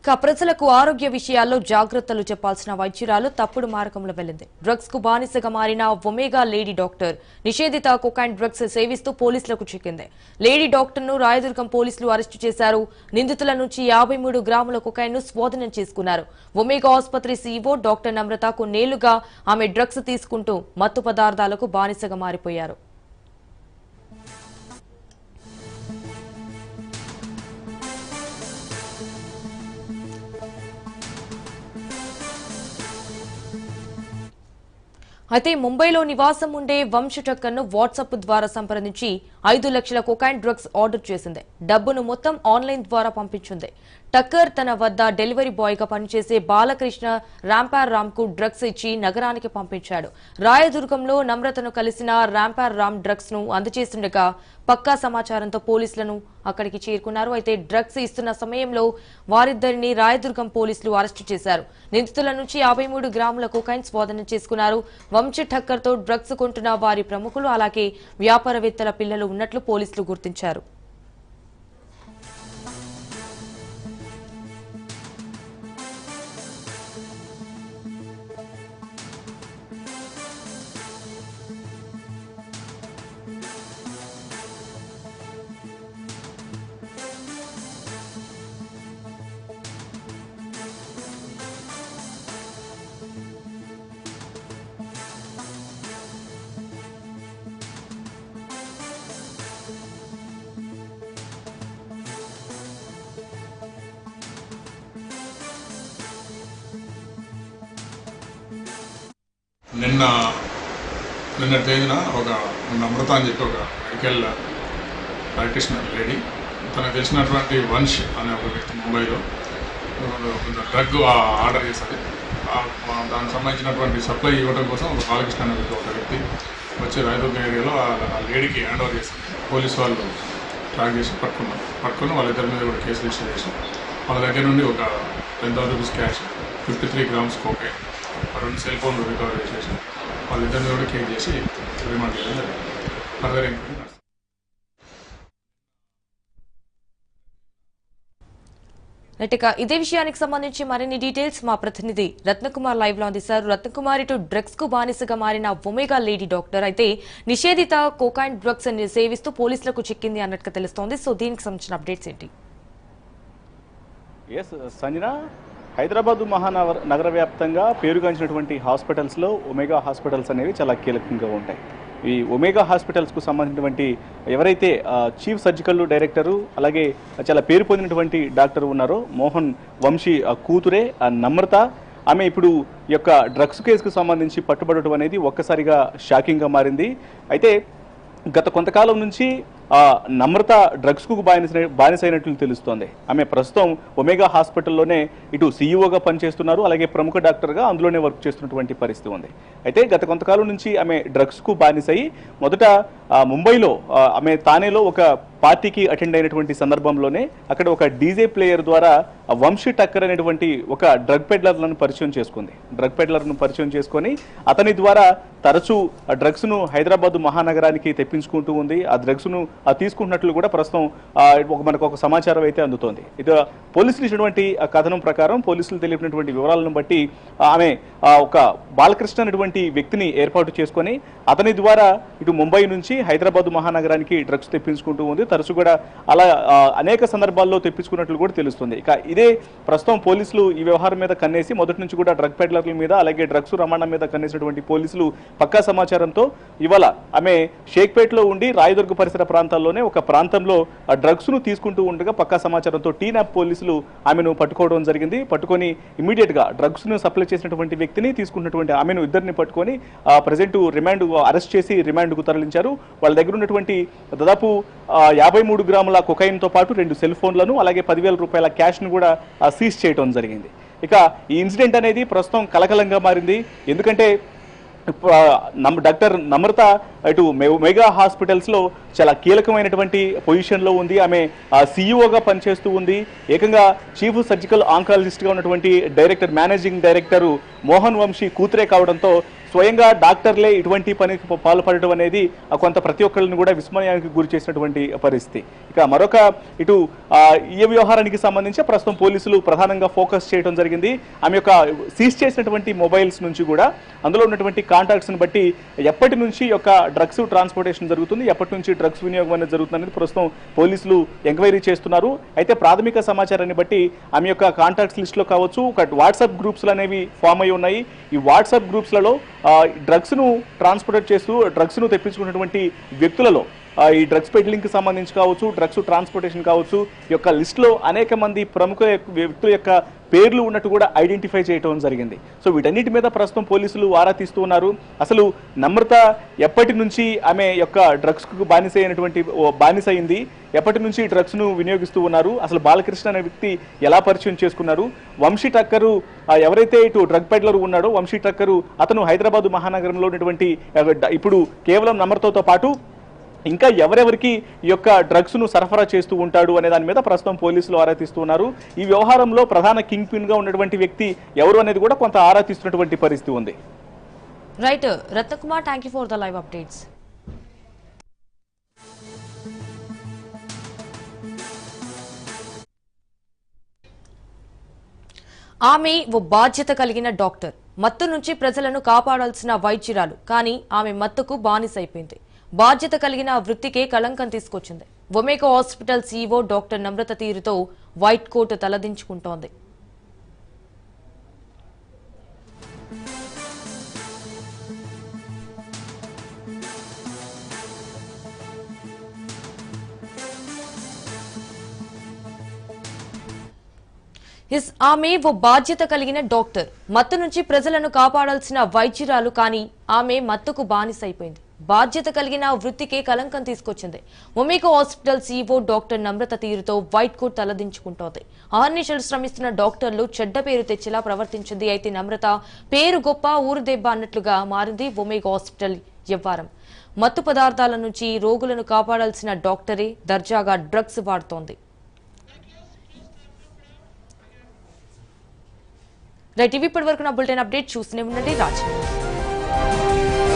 ఇక ప్రజలకు ఆరోగ్య విషయాల్లో జాగ్రత్తలు చెప్పాల్సిన వైద్యురాలు తప్పుడు మార్గంలో వెళ్ళింది డ్రగ్స్కు బానిసగా మారిన ఒమేగా లేడీ డాక్టర్ నిషేధిత కొకైన్ డ్రగ్స్ సేవిస్తూ పోలీసులకు చిక్కింది. లేడీ డాక్టర్ను రాయదుర్గం పోలీసులు అరెస్టు చేశారు. నిందితుల నుంచి యాభై మూడు గ్రాముల కొకైన్ను స్వాధీనం చేసుకున్నారు. ఒమేగా ఆసుపత్రి సీఈఓ డాక్టర్ నమ్రతకు నేలుగా ఆమె డ్రగ్స్ తీసుకుంటూ మత్తు పదార్థాలకు బానిసగా మారిపోయారు. అయితే ముంబైలో నివాసం ఉండే వంశ టక్కర్ను వాట్సాప్ ద్వారా సంప్రదించి ఐదు లక్షల కొకైన్ డ్రగ్స్ ఆర్డర్ చేసింది. డబ్బును మొత్తం ఆన్లైన్ ద్వారా పంపించింది. టక్కర్ తన వద్ద డెలివరీ బాయ్గా పనిచేసే బాలకృష్ణ రాంపార్ రామ్కు డ్రగ్స్ ఇచ్చి నగరానికి పంపించాడు. రాయదుర్గంలో నమ్రతను కలిసిన రాంపార్ రామ్ డ్రగ్స్ను అందజేస్తుండగా పక్కా సమాచారంతో పోలీసులను అక్కడికి చేరుకున్నారు. అయితే డ్రగ్స్ ఇస్తున్న సమయంలో వారిద్దరిని రాయదుర్గం పోలీసులు అరెస్టు చేశారు. నిందితుల నుంచి యాభై మూడు గ్రాముల కొకైన్ స్వాధీనం చేసుకున్నారు. వంశీ ఠక్కర్తో డ్రగ్స్ కొంటున్న వారి ప్రముఖులు అలాగే వ్యాపారవేత్తల పిల్లలు ఉన్నట్లు పోలీసులు గుర్తించారు. నిన్న నిన్న తేదీన ఒక నమ్రత అని చెప్పి ఒక మెడికల్ ప్రాక్టీషనర్ లేడీ తనకు తెలిసినటువంటి వంశ్ అనే ఒక వ్యక్తి ముంబైలో కొంచెం డ్రగ్ ఆర్డర్ చేశారు. దానికి సంబంధించినటువంటి సప్లై ఇవ్వడం కోసం ఒక బాలకృష్ణ అనే ఒక వ్యక్తి వచ్చి రాయదుర్గం ఏరియాలో ఆ లేడీకి హ్యాండ్ ఓవర్ చేశారు పోలీస్ వాళ్ళు ట్రాక్ చేసి పట్టుకున్నారు. పట్టుకుని వాళ్ళిద్దరి మీద కూడా కేసు రిజిస్టర్ చేసి వాళ్ళ దగ్గర నుండి ఒక ten thousand rupees cash fifty three grams coke రెండు సెల్ ఫోన్లు రికవర్ చేసేసి వాళ్ళిద్దరిని కూడా కేక్ చేసి రిమాండ్ చేయడం జరిగింది. ఫర్దర్ ఎంక్వైరీ నటిక ఇదే విషయానికి సంబంధించి మరిన్ని డీటెయిల్స్ మా ప్రతినిధి రత్నకుమార్ లైవ్లో అందిస్తారు. రత్నకుమార్ ఇటు డ్రగ్స్కు బానిసగా మారిన ఒమేగా లేడీ డాక్టర్ అయితే నిషేధిత కోకాయిన్ డ్రగ్స్ సేవిస్తూ పోలీసులకు చిక్కింది అన్నట్టుగా తెలుస్తోంది. సో దీనికి సంబంధించిన అప్డేట్స్ ఏంటి? ఎస్ సంజన హైదరాబాదు మహానగర నగర వ్యాప్తంగా పేరుగాంచినటువంటి హాస్పిటల్స్లో ఒమేగా హాస్పిటల్స్ అనేవి చాలా కీలకంగా ఉంటాయి. ఈ ఒమేగా హాస్పిటల్స్కు సంబంధించినటువంటి ఎవరైతే చీఫ్ సర్జికల్ డైరెక్టరు అలాగే చాలా పేరు పొందినటువంటి డాక్టర్ ఉన్నారో మోహన్ వంశీ ఆ, కూతురే ఆ నమ్రత ఆమె ఇప్పుడు ఈ యొక్క డ్రగ్స్ కేసుకు సంబంధించి పట్టుబడటం అనేది ఒక్కసారిగా షాకింగ్గా మారింది. అయితే గత కొంతకాలం నుంచి నమ్రత డ్రగ్స్కు బానిస బానిసైనట్లు తెలుస్తోంది. ఆమె ప్రస్తుతం ఒమేగా హాస్పిటల్లోనే ఇటు సీఈఓగా పనిచేస్తున్నారు. అలాగే ప్రముఖ డాక్టర్గా అందులోనే వర్క్ చేస్తున్నటువంటి పరిస్థితి ఉంది. అయితే గత కొంతకాలం నుంచి ఆమె డ్రగ్స్కు బానిసై మొదట ముంబైలో ఆమె తానేలో ఒక పార్టీకి అటెండ్ అయినటువంటి సందర్భంలోనే అక్కడ ఒక డీజే ప్లేయర్ ద్వారా వంశీ టక్కర్ అనేటువంటి ఒక డ్రగ్ పెడ్లర్లను పరిచయం చేసుకుంది. డ్రగ్ పెడ్లర్ను పరిచయం చేసుకొని అతని ద్వారా తరచూ డ్రగ్స్ను హైదరాబాద్ మహానగరానికి తెప్పించుకుంటూ ఉంది. ఆ డ్రగ్స్ను ఆ తీసుకుంటున్నట్లు కూడా ప్రస్తుతం ఒక మనకు ఒక సమాచారం అయితే అందుతోంది. ఇది పోలీసులు ఇచ్చినటువంటి ఆ కథనం ప్రకారం పోలీసులు తెలిపినటువంటి వివరాలను బట్టి ఆమె ఒక బాలకృష్ణ అనేటువంటి వ్యక్తిని ఏర్పాటు చేసుకొని అతని ద్వారా ఇటు ముంబై నుంచి హైదరాబాద్ మహానగరానికి డ్రగ్స్ తెప్పించుకుంటూ ఉంది. తరచు కూడా అలా అనేక సందర్భాల్లో తెప్పించుకున్నట్లు కూడా తెలుస్తుంది. ఇక ఇదే ప్రస్తుతం పోలీసులు ఈ వ్యవహారం మీద కన్నేసి మొదటి నుంచి కూడా డ్రగ్ పెడ్లర్ల మీద అలాగే డ్రగ్స్ రవాణా మీద కన్నేసినటువంటి పోలీసులు పక్కా సమాచారంతో ఇవాళ ఆమె షేక్పేట్లో ఉండి రాయదుర్గ పరిసర ప్రాంతాల్లోనే ఒక ప్రాంతంలో డ్రగ్స్ను తీసుకుంటూ ఉండగా పక్కా సమాచారంతో టీనాప్ పోలీసులు ఆమెను పట్టుకోవడం జరిగింది. పట్టుకొని ఇమీడియట్గా డ్రగ్స్ను సప్లై చేసినటువంటి వ్యక్తిని తీసుకున్నటువంటి ఆమెను ఇద్దరిని పట్టుకొని ప్రజెంట్ రిమాండ్ అరెస్ట్ చేసి రిమాండ్కు తరలించారు. వాళ్ళ దగ్గర ఉన్నటువంటి దాదాపు యాభై మూడు గ్రాముల కొకైన్తో పాటు రెండు సెల్ ఫోన్లను అలాగే పదివేల రూపాయల క్యాష్ను కూడా సీజ్ చేయడం జరిగింది. ఇక ఈ ఇన్సిడెంట్ అనేది ప్రస్తుతం కలకలంగా మారింది. ఎందుకంటే డాక్టర్ నమ్రత ఇటు మె- మెగా హాస్పిటల్స్లో చాలా కీలకమైనటువంటి పొజిషన్లో ఉంది. ఆమె సీఈఓగా పనిచేస్తూ ఉంది. ఏకంగా చీఫ్ సర్జికల్ ఆంకాలజిస్ట్గా ఉన్నటువంటి director managing director Mohan Vamsi కూతురే కావడంతో స్వయంగా డాక్టర్లే ఇటువంటి పనికి పాల్పడటం అనేది కొంత ప్రతి ఒక్కరిని కూడా విస్మయానికి గురి చేసినటువంటి పరిస్థితి. ఇక మరొక ఇటు ఈ వ్యవహారానికి సంబంధించి ప్రస్తుతం పోలీసులు ప్రధానంగా ఫోకస్ చేయడం జరిగింది. ఆమె యొక్క సీజ్ చేసినటువంటి మొబైల్స్ నుంచి కూడా అందులో ఉన్నటువంటి కాంటాక్ట్స్ని బట్టి ఎప్పటి నుంచి యొక్క డ్రగ్స్ ట్రాన్స్పోర్టేషన్ జరుగుతుంది ఎప్పటి నుంచి డ్రగ్స్ వినియోగం అనేది జరుగుతుంది అనేది ప్రస్తుతం పోలీసులు ఎంక్వైరీ చేస్తున్నారు. అయితే ప్రాథమిక సమాచారాన్ని బట్టి ఆమె యొక్క కాంటాక్ట్స్ లిస్ట్లో కావచ్చు ఒక వాట్సాప్ గ్రూప్స్లు అనేవి ఫామ్ అయి ఉన్నాయి. ఈ వాట్సాప్ గ్రూప్స్లలో డ్రగ్స్ను ట్రాన్స్పోర్ట్ చేస్తూ డ్రగ్స్ను తెప్పించుకున్నటువంటి వ్యక్తులలో ఈ డ్రగ్స్ పెడ్లింగ్కి సంబంధించి కావచ్చు డ్రగ్స్ ట్రాన్స్పోర్టేషన్ కావచ్చు ఈ యొక్క లిస్టులో అనేక మంది ప్రముఖ వ్యక్తుల యొక్క పేర్లు ఉన్నట్టు కూడా ఐడెంటిఫై చేయటం జరిగింది. సో వీటన్నిటి మీద ప్రస్తుతం పోలీసులు వారా తీస్తూ ఉన్నారు. అసలు నమ్రత ఎప్పటి నుంచి ఆమె యొక్క డ్రగ్స్కు బానిస అయినటువంటి బానిస అయింది ఎప్పటి నుంచి డ్రగ్స్ను వినియోగిస్తూ ఉన్నారు? అసలు బాలకృష్ణ అనే వ్యక్తి ఎలా పరిచయం చేసుకున్నారు? వంశీ టక్కరు ఎవరైతే ఇటు డ్రగ్ పెడ్లర్ ఉన్నాడో వంశీ టక్కరు అతను హైదరాబాద్ మహానగరంలో ఉన్నటువంటి ఇప్పుడు కేవలం నమ్రతతో పాటు ఇంకా ఎవరెవరికి ఈ యొక్క డ్రగ్స్ను సరఫరా చేస్తూ ఉంటాడు అనే దాని మీద ప్రస్తుతం పోలీసులు ఆరా తీస్తున్నారు ఈ వ్యవహారంలో ప్రధాన కింగ్ పిన్గా ఉన్నటువంటి వ్యక్తి ఎవరు అనేది కూడా కొంత ఆరా తీస్తున్నటువంటి పరిస్థితి ఉంది. Right uh, Ratnakumar thank you for the live updates ఆమె ఓ బాధ్యత కలిగిన డాక్టర్. మత్తు నుంచి ప్రజలను కాపాడాల్సిన వైద్యురాలు. కానీ ఆమె మత్తుకు బానిసైపోయింది. బాధ్యత కలిగిన వృత్తికే కళంకం తీసుకొచ్చింది. Omega hospital CEO doctor Namrata తీరుతో వైట్ కోట్ తలదించుకుంటోంది. ఆమె ఓ బాధ్యత కలిగిన డాక్టర్. మత్తు నుంచి ప్రజలను కాపాడాల్సిన వైద్యురాలు కానీ ఆమె మత్తుకు బానిసైపోయింది. బాధ్యత కలిగిన వృత్తికే కలంకం తీసుకొచ్చింది. Omega hospital CEO doctor Namrata తీరుతో వైట్ కోట్ తలదించుకుంటోంది. అహర్నిశలు శ్రమిస్తున్న డాక్టర్లు చెడ్డ పేరు తెచ్చేలా ప్రవర్తించింది అయితే నమ్రత పేరు గొప్ప ఊరు దెబ్బ అన్నట్లుగా మారింది ఒమేగా హాస్పిటల్ వ్యవహారం. మత్తు పదార్థాల నుంచి రోగులను కాపాడాల్సిన డాక్టరే దర్జాగా డ్రగ్స్ వాడుతోంది. రైట్ ఇవి ఇప్పటి వరకు నా బులెటిన్ అప్డేట్ చూస్తూనే ఉండండి. రాజు